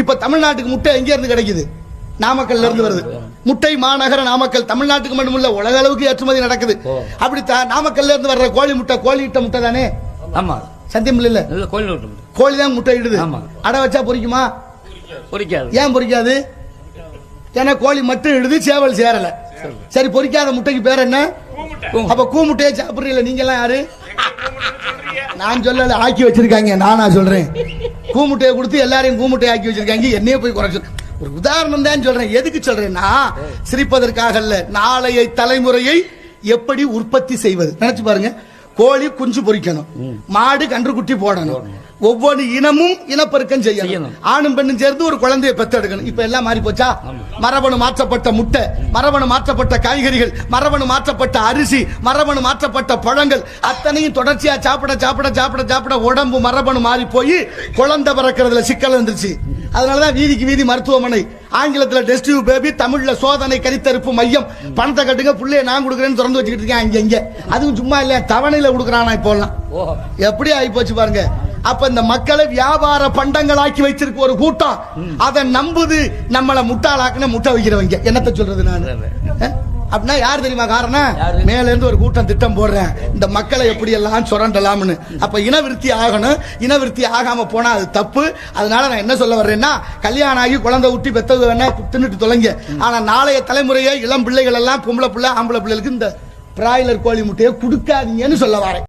இப்ப தமிழ்நாட்டுக்கு முட்டை எங்க இருந்து கிடைக்குது? நாமக்கல்ல இருந்து வருது. முட்டை மாநகர நாமக்கல் தமிழ்நாட்டுக்கு மட்டும் இல்ல உலக அளவுக்கு ஏற்றுமதி நடக்குது. அப்படி நாமக்கல்ல இருந்து வர்ற கோழி முட்டை கோழி இட்ட முட்டை தானே? ஆமா. சத்தியம் இல்ல. விட்டு கோழி தான் முட்டை இடுது. அடை வச்சா பொரிக்குமா பொறிக்காது. ஏன் பொரிக்காது ஏன்னா கோழி மட்டும் இடுது சேவல் சேரல. சரி பொரிக்காத முட்டைக்கு பேர் என்ன? அப்ப கூ முட்டையை சாப்பிடுறீங்களா நீங்க எல்லாம் யாரு? நான் சொல்லல ஆக்கி வச்சிருக்காங்க நானா சொல்றேன். கூ முட்டையை கொடுத்து எல்லாரையும் கூ முட்டையை ஆக்கி வச்சிருக்காங்க என்னைய போய் குறைச்சு. ஒரு உதாரணம் தான் சொல்றேன். எதுக்கு சொல்றேன்னா சிரிப்பதற்காக அல்ல நாளைய தலைமுறையை எப்படி உற்பத்தி செய்வது? நினைச்சு பாருங்க. கோழி குஞ்சு பொரிக்கணும் மாடு கன்று குட்டி போடணும். ஒவ்வொரு இனமும் இனப்பெருக்கம் செய்யணும். ஆணும் பெண்ணும் சேர்ந்து ஒரு குழந்தையை பெத்தெடுக்கணும் இப்ப எல்லாம் மாறி போச்சா மரபணு மாற்றப்பட்ட முட்டை மரபணு மாற்றப்பட்ட காய்கறிகள் மரபணு மாற்றப்பட்ட அரிசி மரபணு மாற்றப்பட்ட பழங்கள் அத்தனையும் தொடர்ச்சியா சாப்பிட சாப்பிட சாப்பிட சாப்பிட உடம்பு மரபணு மாறி போய் குழந்தை பிறக்கிறதுல சிக்கல் வந்துருச்சு. அதனாலதான் வீதிக்கு வீதி மருத்துவமனை ஆங்கிலத்துல டெஸ்டிவ் பேபி தமிழ்ல சோதனை கருத்தரிப்பு மையம். பணத்தை கட்டுங்க புள்ளைய நான் கொடுக்குறேன்னு திறந்து வச்சுக்கிட்டு இருக்கேன் அங்க இங்க. அதுவும் சும்மா இல்ல தவணையில கொடுக்குறானா இப்போலாம் ஓ எப்படி ஆகி போச்சு பாருங்க. அப்ப இந்த மக்களை வியாபார பண்டங்களாக்கி வச்சிருக்க ஒரு கூட்டம். அதை நம்புது நம்மள முட்டாளாக்குன முட்டை வைக்கிறவங்க. என்னத்த சொல்றது நான்? அப்படின்னா யார் தெரியுமா காரணம்? மேல இருந்து ஒரு கூட்டம் திட்டம் போடுறேன். இந்த மக்களை எப்படி எல்லாம் சுரண்டலாம்னு. அப்ப இனவிருத்தி ஆகணும். இனவிருத்தி ஆகாம போனா அது தப்பு. அதனால நான் என்ன சொல்ல வர்றேன்னா கல்யாணம் ஆகி குழந்தை ஊட்டி பெத்தது வேணா தின்னுட்டு தொலைங்க. ஆனா நாளைய தலைமுறையை இளம் பிள்ளைகள் எல்லாம் பொம்பளை பிள்ளை ஆம்பளை பிள்ளைகளுக்கு இந்த பிராய்லர் கோழி முட்டையை கொடுக்காதீங்கன்னு சொல்ல வரேன்.